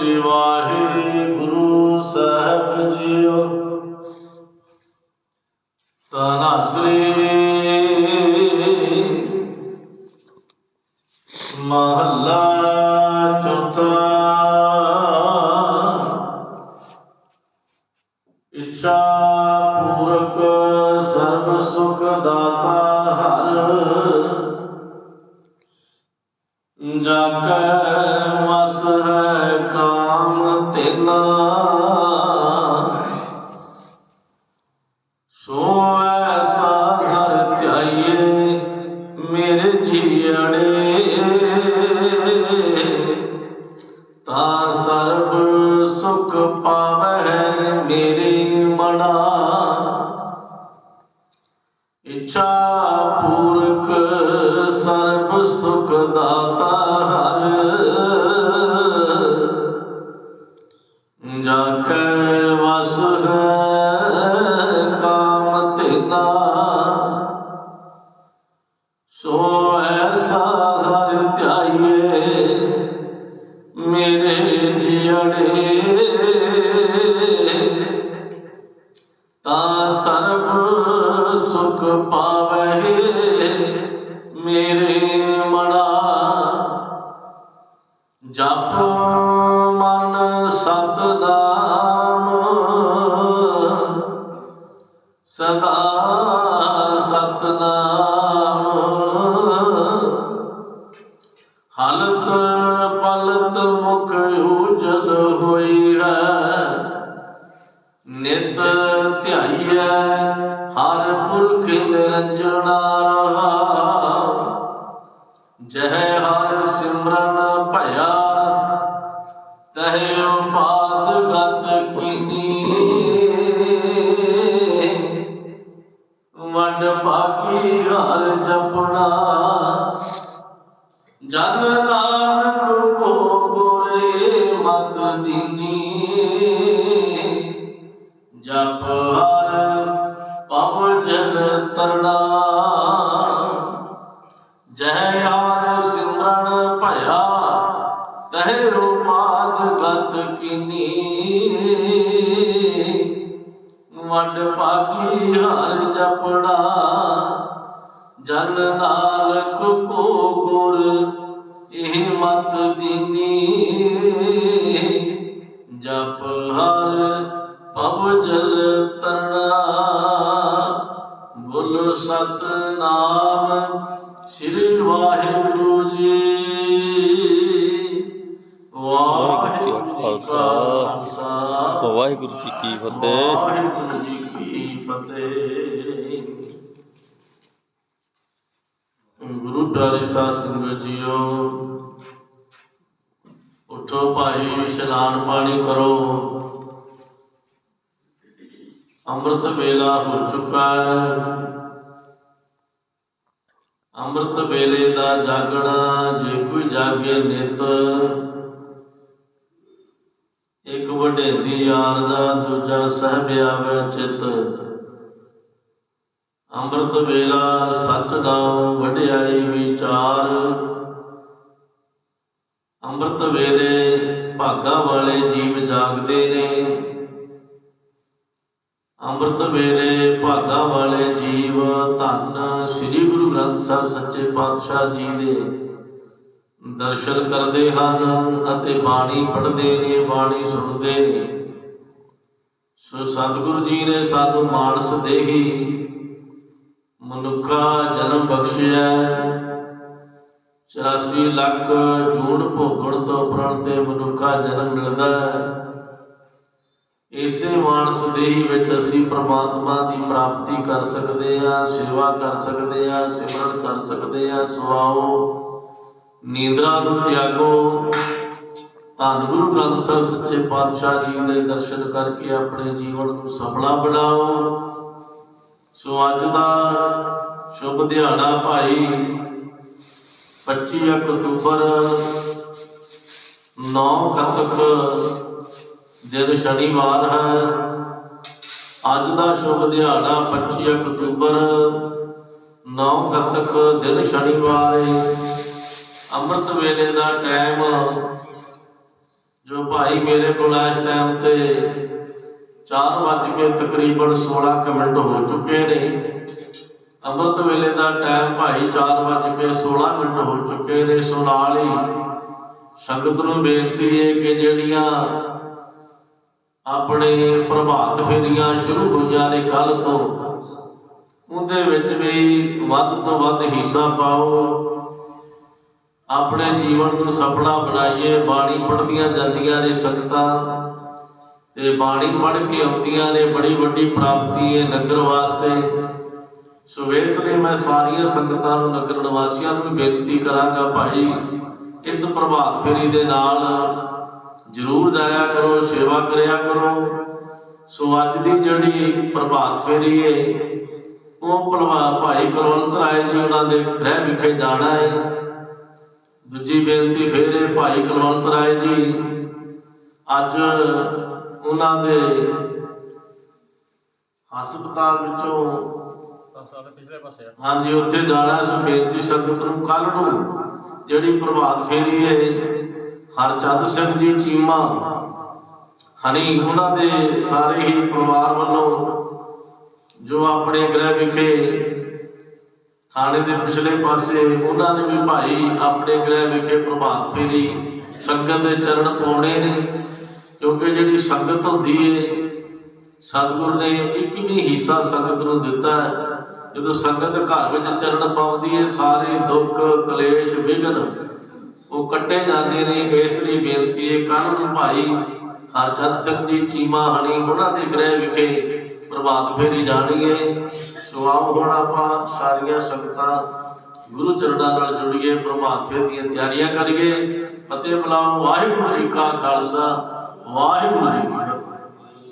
ਸ੍ਰੀ ਵਾਹਿਗੁਰੂ ਸਾਹਿਬ JIO ਤਨਾ ਸ੍ਰੀ ਮਹੱਲਾ ਚੌਥਾ ਇੱਛਾ ਪੂਰਕ ਸਰਬ ਸੁਖ ਦਾਤਾ ਜਾ ਕੈ ਵਸ ਹੈ ਕਾਮ ਤਿਨਾ ਇੱਛਾ ਪੂਰਕ ਸਰਬ ਸੁਖ ਦਾਤਾ ਹਰ। ਜਾ ਕੈ ਵਸ ਹੈ ਕਾਮ ਤਿਨਾ ਸੋ ਐਸਾ ਹਰ ਧਿਆਈਏ ਮੇਰੇ ਜੀੜੇ ਤਾਂ ਸਰਬ ਸੁਖ ਪਾਵੈ ਮੇਰੇ ਮਨਾ ਜਪ ਮਨ ਸਤਨਾਮ, ਸਦਾ ਸਤਨਾਮ। ਹਲਤ ਪਲਤ ਮੁਖ ਉਜਲ ਹੋਈ ਹੈ। ਨਿਤ ਧਿਆਈਐ, ਹਰ ਪੁਰਖ ਨਿਰੰਜਨਾ ਰਹਾ ਜਹ ਹਰ ਸਿਮਰਨ ਭਇਆ, ਤਹਿ ਉਪਾਦ ਗਤ ਕੀਨੀ। ਵਡ ਬਾਕੀ ਹਰ ਜਪਣਾ, ਜਨ ਨਾਨਕ ਕੋ ਗੁਰੇ ਮਤ ਦੀਨੀ। ਜਹ ਹਰ ਸਿਮਰਨ ਭਇਆ, ਤਹਿ ਉਪਾਦ ਗਤ ਕੀਨੀ। ਵਡ ਭਾਗੀ ਹਰ ਜਪੜਾ, ਜਨ ਨਾਨਕ ਕੋ ਗੁਰ ਇਹ ਮਤ ਦੀਨੀ। ਜਪ ਹਰ ਪਵ ਜਲ ਤਰਣਾ ਬੋਲ ਸਤਨਾਮ ਸ੍ਰੀ ਵਾਹਿਗੁਰੂ ਜੀ। ਵਾਹਿਗੁਰੂ ਜੀ ਖਾਲਸਾ। ਵਾਹਿਗੁਰੂ ਜੀ ਕੀ ਫਤਿਹ। ਵਾਹਿਗੁਰੂ ਜੀ ਕੀ ਫਤਿਹ। ਗੁਰੂ ਪਿਆਰੇ ਸਾਧ ਸੰਗਤ ਜੀਓ ਉਠੋ ਭਾਈ ਇਸ਼ਨਾਨ ਪਾਣੀ ਕਰੋ। ਅੰਮ੍ਰਿਤ ਵੇਲਾ ਹੋ ਚੁੱਕਾ ਹੈ। ਅੰਮ੍ਰਿਤ ਵੇਲੇ ਦਾ ਜਾਗਣਾ, ਜੇ ਕੋਈ ਜਾਗੇ ਨਿਤ। ਇੱਕ ਵੱਡੇ ਦੀ ਯਾਰ ਦਾ, ਦੂਜਾ ਸਹਿਬ ਆਵੇ ਚਿਤ। ਅੰਮ੍ਰਿਤ ਵੇਲਾ ਸੱਚ ਨਾਮ ਵਡਿਆਈ ਵਿਚਾਰ। ਅੰਮ੍ਰਿਤ ਵੇਲੇ ਭਾਗਾ ਵਾਲੇ ਜੀਵ ਜਾਗਦੇ ਨੇ। ਅੰਮ੍ਰਿਤ ਵੇਲੇ ਭਾਗਾ ਵਾਲੇ ਜੀਵ ਧੰਨ ਸ੍ਰੀ ਗੁਰੂ ਗ੍ਰੰਥ ਸਾਹਿਬ ਸੱਚੇ ਪਾਤਸ਼ਾਹ ਜੀ ਦੇ ਦਰਸ਼ਨ ਕਰਦੇ ਹਨ ਅਤੇ ਬਾਣੀ ਪੜ੍ਹਦੇ ਨੇ, ਬਾਣੀ ਸੁਣਦੇ ਨੇ। ਸੋ ਸਤਿਗੁਰੂ ਜੀ ਨੇ ਸਾਨੂੰ ਮਾਨਸ ਦੇਹੀ, ਮਨੁੱਖਾ ਜਨਮ ਬਖਸ਼ਿਆ 84 ਲੱਖ ਜੂਣ ਭੋਗਣ ਤੋਂ ਉਪਰੰਤ ਤੇ ਮਨੁੱਖਾ ਜਨਮ ਮਿਲਦਾ। ਹੈ ਇਸੇ ਮਾਨਸ ਦੇਹੀ ਵਿੱਚ ਅਸੀਂ ਪ੍ਰਮਾਤਮਾ ਦੀ ਪ੍ਰਾਪਤੀ ਕਰ ਸਕਦੇ ਹਾਂ, ਸੇਵਾ ਕਰ ਸਕਦੇ ਹਾਂ, ਸਿਮਰਨ ਕਰ ਸਕਦੇ ਹਾਂ, ਸੁਆਓ। ਨੀਂਦਰਾ ਨੂੰ ਤਿਆਗੋ। ਧੰਨ ਗੁਰੂ ਗ੍ਰੰਥ ਸਾਹਿਬ ਸੱਚੇ ਪਾਤਸ਼ਾਹ ਜੀ ਦੇ ਦਰਸ਼ਨ ਕਰਕੇ ਆਪਣੇ ਜੀਵਨ ਨੂੰ ਸਫਲਾ ਬਣਾਓ। ਸੋ ਅੱਜ ਦਾ ਸ਼ੁਭ ਦਿਹਾੜਾ ਭਾਈ 25 ਅਕਤੂਬਰ 9 ਕਤਕ ਦਿਨ ਸ਼ਨੀਵਾਰ ਹੈ, ਅੱਜ ਦਾ ਸ਼ੁਭ ਦਿਹਾੜਾ 25 ਅਕਤੂਬਰ 9 ਕੱਤਕ ਦਿਨ ਸ਼ਨੀਵਾਰ ਹੈ ਅੰਮ੍ਰਿਤ ਵੇਲੇ ਦਾ ਟਾਈਮ ਜੋ ਭਾਈ ਮੇਰੇ ਕੋਲ ਇਸ ਟਾਈਮ ਤੇ 4 ਵੱਜ ਕੇ ਤਕਰੀਬਨ 16 ਕੁ ਮਿੰਟ ਹੋ ਚੁੱਕੇ ਨੇ। ਅੰਮ੍ਰਿਤ ਵੇਲੇ ਦਾ ਟਾਈਮ ਭਾਈ 4 ਵੱਜ ਕੇ 16 ਮਿੰਟ ਹੋ ਚੁੱਕੇ ਨੇ। ਸੋ ਨਾਲ ਹੀ ਸੰਗਤ ਨੂੰ ਬੇਨਤੀ ਹੈ ਕਿ ਜਿਹੜੀਆਂ ਆਪਣੇ ਪ੍ਰਭਾਤ ਫੇਰੀਆਂ ਸ਼ੁਰੂ ਹੋਈਆਂ ਨੇ ਕੱਲ ਤੋਂ। ਉਹਦੇ ਵਿੱਚ ਵੀ ਵੱਧ ਤੋਂ ਵੱਧ ਹਿੱਸਾ ਪਾਓ। ਆਪਣੇ ਜੀਵਨ ਨੂੰ ਸਫਲਾ ਬਣਾਈਏ। ਬਾਣੀ ਪੜ੍ਹਦੀਆਂ ਜਾਂਦੀਆਂ ਨੇ ਸੰਗਤਾਂ। ਤੇ ਬਾਣੀ ਪੜ੍ਹ ਕੇ ਆਉਂਦੀਆਂ ਨੇ। ਬੜੀ ਵੱਡੀ ਪ੍ਰਾਪਤੀ ਹੈ ਨਗਰ ਵਾਸਤੇ। ਸੋ ਇਸ ਲਈ ਮੈਂ ਸਾਰੀਆਂ ਸੰਗਤਾਂ ਨੂੰ, ਨਗਰ ਨਿਵਾਸੀਆਂ ਨੂੰ ਵੀ ਬੇਨਤੀ ਕਰਾਂਗਾ ਭਾਈ, ਇਸ ਪ੍ਰਭਾਤ ਫੇਰੀ ਦੇ ਨਾਲ ਜਰੂਰ ਜਾਇਆ ਕਰੋ, ਸੇਵਾ ਕਰਿਆ ਕਰੋ। ਸੋ ਅੱਜ ਦੀ ਜਿਹੜੀ ਪ੍ਰਭਾਤ ਫੇਰੀ ਹੈ ਉਹ ਭਲਵਾ ਭਾਈ ਕੁਲਵੰਤ ਰਾਏ ਜੀ ਉਹਨਾਂ ਦੇ ਗ੍ਰਹਿ ਵਿਖੇ ਜਾਣਾ ਹੈ ਦੂਜੀ ਬੇਨਤੀ ਫੇਰ ਹੈ ਭਾਈ ਕੁਲਵੰਤ ਰਾਏ ਜੀ, ਅੱਜ ਉਹਨਾਂ ਦੇ ਹਸਪਤਾਲ ਵਿੱਚੋਂ ਹਾਂਜੀ, ਉੱਥੇ ਜਾਣਾ ਸੀ ਬੇਨਤੀ ਸੰਗਤ ਨੂੰ ਕੱਲ ਨੂੰ, ਜਿਹੜੀ ਪ੍ਰਭਾਤ ਫੇਰੀ ਹੈ ਹਰਚੰਦ ਸਿੰਘ ਜੀ ਚੀਮਾ। ਹਨੀ, ਉਹਨਾਂ ਦੇ ਸਾਰੇ ਹੀ ਪਰਿਵਾਰ ਵੱਲੋਂ ਜੋ ਆਪਣੇ ਗ੍ਰਹਿ ਵਿਖੇ ਥਾਣੇ ਦੇ ਪਿਛਲੇ ਪਾਸੇ ਉਹਨਾਂ ਨੇ ਵੀ ਭਾਈ ਆਪਣੇ ਗ੍ਰਹਿ ਵਿਖੇ ਪ੍ਰਭਾਤ ਫੇਰੀ, ਸੰਗਤ ਦੇ ਚਰਨ ਪਾਉਣੇ ਨੇ, ਕਿਉਂਕਿ ਜਿਹੜੀ ਸੰਗਤ ਹੁੰਦੀ ਏ, ਸਤਿਗੁਰੂ ਨੇ ਇੱਕ ਵੀ ਹਿੱਸਾ ਸੰਗਤ ਨੂੰ ਦਿੱਤਾ ਹੈ। ਜਦੋਂ ਸੰਗਤ ਘਰ ਵਿੱਚ ਚਰਨ ਪਾਉਂਦੀ ਏ, ਸਾਰੇ ਦੁੱਖ, ਕਲੇਸ਼ ਵਿਗਨ ਉਹ ਕੱਟੇ ਜਾਂਦੇ ਨੇ, ਇਸ ਲਈ ਬੇਨਤੀ ਹੈ ਕੱਲ ਨੂੰ ਭਾਈ ਹਰਚੰਦ ਸਿੰਘ ਜੀ ਚੀਮਾ ਹਣੀ, ਉਹਨਾਂ ਦੇ ਗ੍ਰਹਿ ਵਿਖੇ ਪ੍ਰਭਾਤ ਫੇਰੀ ਜਾਣੀ ਹੈ ਸੋ ਆਓ ਹੁਣ ਆਪਾਂ ਸਾਰੀਆਂ ਸੰਗਤਾਂ ਗੁਰੂ ਚਰਨਾਂ ਨਾਲ ਜੁੜੀਏ, ਪ੍ਰਭਾਤ ਫੇਰੀ ਦੀਆਂ ਤਿਆਰੀਆਂ ਕਰੀਏ। ਫਤਿਹ ਬੁਲਾਓ, ਵਾਹਿਗੁਰੂ ਜੀ ਕਾ ਖਾਲਸਾ, ਵਾਹਿਗੁਰੂ ਜੀ